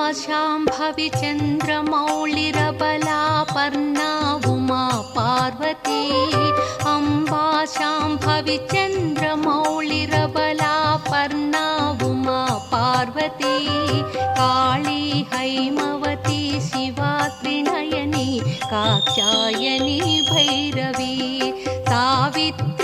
अम्बाशाम्भविचन्द्रमौलिरबलापर्णा उमा पार्वती। अम्बाशाम्भविचन्द्रमौलिरबलापर्णा उमा पार्वती। काली हैमवती शिवा त्रिनयनी कात्यायनी भैरवी। सावित्री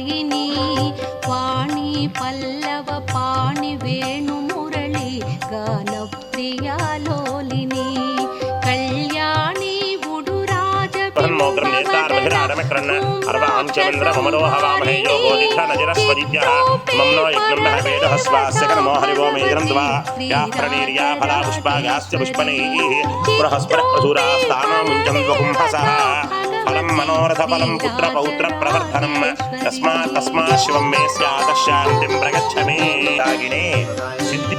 వాయిని పాణి పల్లవ పాణి వేణు మురళి గానప్రియాలోలిని కళ్యాణి పుష్పాగాస్య పుష్పణై బృహస్పర ప్రసూరాస్తానముంజం కుంభస మనోరథఫలం పుత్ర పౌత్ర ప్రవర్ధనం తస్మాత్ తస్మా శివం మే స్యాత శాంతిం ప్రగచ్చమే రాగిణే సిద్ధి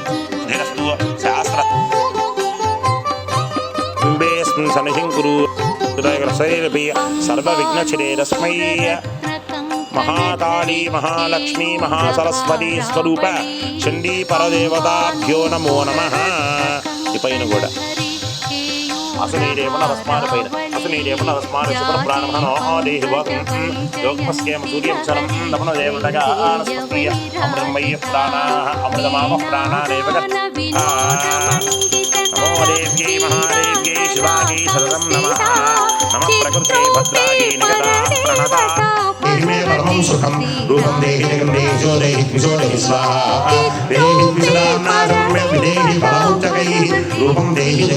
ధిరస్తు శాస్త్ర కుంభేస్మిన్ సనిహిం కురు హృదయగ్రసైరపి సర్వవిఘ్నచిరే మహాకాళీ మహాలక్ష్మీ మహాసరస్వతీ స్వరూప చండీ పరదేవతాభ్యో నమో నమ ఈ పైన కూడా అసలు ఈ రేవణ రస్మాల పైన శుభ్ర ప్రాణమనో దేహి భోగం యోగమస్కేమ సూర్యం చరం నమన దేవతగా ఆనస్పత్రియ అమృతమయ్య ప్రాణా అమృతమామ ప్రాణానేవ నమో దేవ్యై మహాదేవ్యై శివాగై సతతం నమః నమ ప్రకృతే భద్రాయై నిగదా ప్రణతా देहि मे परमं सुखं रूपं देहि जगं देहि जो देहि द्विजो देहि स्वाहा देहि द्विजदाम्नादं मे विदेहि फलमुच्चकैः रूपं देहि जगं देहि जो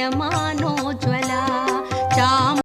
முக்கியமான